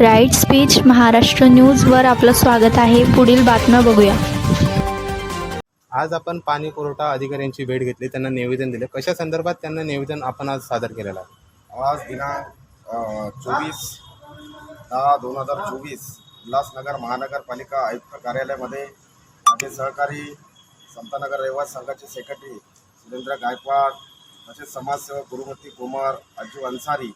Right speech Maharashtra न्यूजवर आपलं स्वागत आहे. पुढील बातम्या बघूया. आज आपण पाणी पुरवठा अधिकाऱ्यांची भेट घेतली त्यांना निवेदन दिले. कशा संदर्भात त्यांना निवेदन आपण आज सादर केलेलं आहे? आज दिनांक चोवीस दहा दोन हजार चोवीस उल्हासनगर महानगरपालिका आयुक्त कार्यालयामध्ये माझे सहकारी समतानगर रहिवासी संघाचे सेक्रेटरी सुरेंद्र गायकवाड तसेच समाजसेवक गुरुमूर्ती कुमार अज्जू अन्सारी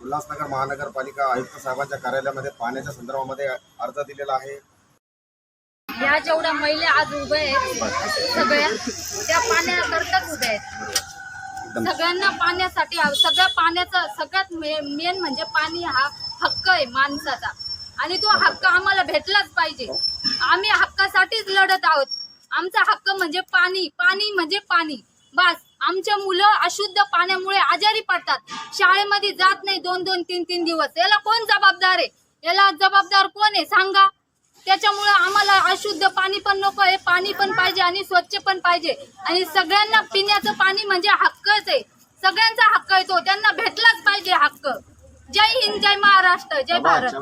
उल्हासनगर महानगरपालिका आयुक्त साहेबांच्या कार्यालयामध्ये पाण्याच्या संदर्भामध्ये अर्ज दिलेला आहे. या जेवढ्या महिला आज उभ्या आहेत सगळ्या त्या पाण्याकरताच उभ्या आहेत. सगळ्यांना पाण्यासाठी. सगळ्या पाण्याचा सगळ्यात मेन म्हणजे पाणी हा हक्क आहे माणसाचा. आणि तो हक्क आम्हाला भेटलाच पाहिजे. आम्ही हक्कासाठीच लढत आहोत. आमचा हक्क म्हणजे पाणी पाणी म्हणजे पाणी. बस. आमच्या मुलं अशुद्ध पाण्यामुळे आजारी पडतात. शाळेमध्ये जात नाही दोन दोन तीन तीन दिवस. याला कोण जबाबदार आहे? याला जबाबदार कोण आहे? सांगा. त्याच्यामुळं आम्हाला अशुद्ध पाणी पण नको आहे. पाणी पण पाहिजे आणि स्वच्छ पण पाहिजे. आणि सगळ्यांना पिण्याचं पाणी म्हणजे हक्कच आहे. सगळ्यांचा हक्क आहे तो. त्यांना भेटलाच पाहिजे हक्क. जय हिंद जय महाराष्ट्र जय भारत.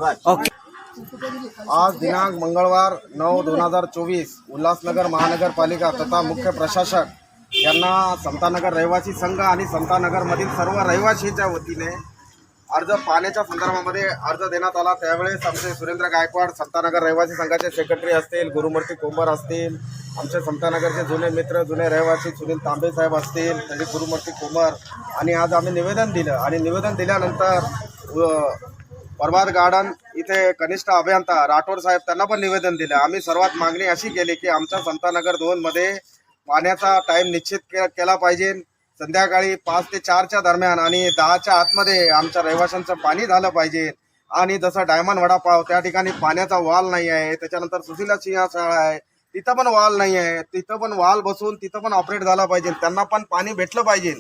आज दिनांक मंगळवार नऊ दोन हजार चोवीस उल्हासनगर महानगरपालिका तथा मुख्य प्रशासक यांना समतानगर रहिवासी संघ आणि समतानगरमधील सर्व रहिवासीच्या वतीने अर्ज पाण्याच्या संदर्भामध्ये अर्ज देण्यात आला. त्यावेळेस आमचे सुरेंद्र गायकवाड समतानगर रहिवासी संघाचे सेक्रेटरी असतील गुरुमूर्ती कोंबर असतील आमचे समतानगरचे जुने मित्र जुने रहिवासी सुनील तांबे साहेब असतील तसे गुरुमूर्ती कोंबर आणि आज आम्ही निवेदन दिलं. आणि निवेदन दिल्यानंतर व- प्रभात गार्डन इथे कनिष्ठ अभियंता राठोड साहेब त्यांना पण निवेदन दिलं. आम्ही सर्वात मागणी अशी केली की आमच्या समतानगर दोनमध्ये पाण्याचा टाइम निश्चित के केला पाहिजे. संध्याकाळी पाच ते चारच्या दरम्यान आणि दहाच्या आतमध्ये आमच्या रहिवाशांचं पाणी झालं पाहिजे. आणि जसं डायमंड वडापाव त्या ठिकाणी पाण्याचा वाल नाही आहे. त्याच्यानंतर सुशिला सिंह शाळा आहे. तिथं पण वाल नाही आहे. तिथं पण वाल बसून तिथं पण ऑपरेट झाला पाहिजे. त्यांना पण पाणी भेटलं पाहिजे.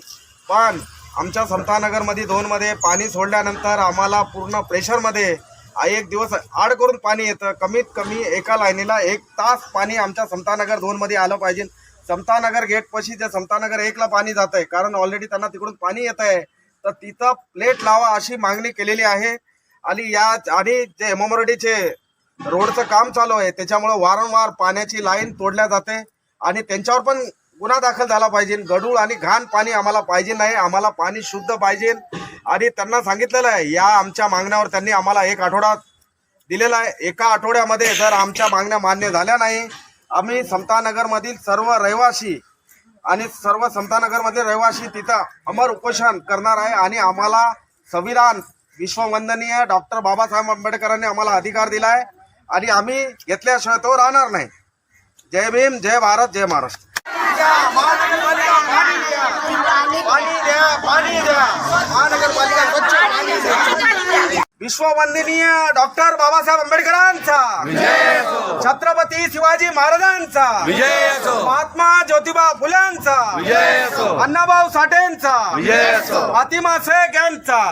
पण आमच्या समतानगरमध्ये दोनमध्ये पाणी सोडल्यानंतर आम्हाला पूर्ण प्रेशरमध्ये एक दिवस आड करून पाणी येतं. कमीत कमी एका लाईनीला एक तास पाणी आमच्या समतानगर दोनमध्ये आलं पाहिजे. समतानगर गेटपाशी त्या समतानगर एकला पाणी जात आहे कारण ऑलरेडी त्यांना तिकडून पाणी येत आहे तर तिथं प्लेट लावा अशी मागणी केलेली आहे. आणि या आणि जे एमोमरडीचे रोडचं काम चालू आहे त्याच्यामुळं वारंवार पाण्याची लाईन तोडल्या जाते. आणि त्यांच्यावर पण गुन्हा दाखल झाला पाहिजे. गडूळ आणि घाण पाणी आम्हाला पाहिजे नाही. आम्हाला पाणी शुद्ध पाहिजे. आणि त्यांना सांगितलेलं आहे या आमच्या मागण्यावर त्यांनी आम्हाला एक आठवडा दिलेला आहे. एका आठवड्यामध्ये जर आमच्या मागण्या मान्य झाल्या नाही आम्ही समतानगरमधील सर्व रहिवासी आणि सर्व समतानगरमधील रहिवासी तिथं अमर उपोषण करणार आहे आणि आम्हाला संविधान विश्ववंदनीय डॉक्टर बाबासाहेब आंबेडकरांनी आम्हाला अधिकार दिला आहे आणि आम्ही घेतल्याशिवाय तो राहणार नाही. जय भीम जय भारत जय महाराष्ट्र पाणी द्या पाणी द्या महानगरपालिका स्वच्छ पाणी द्या विश्ववंदनीय डॉक्टर बाबासाहेब आंबेडकरांचा. छत्रपती शिवाजी महाराजांचा. महात्मा ज्योतिबा फुल्यांचा अण्णाभाऊ साठेंचा. फातिमा शेख यांचा.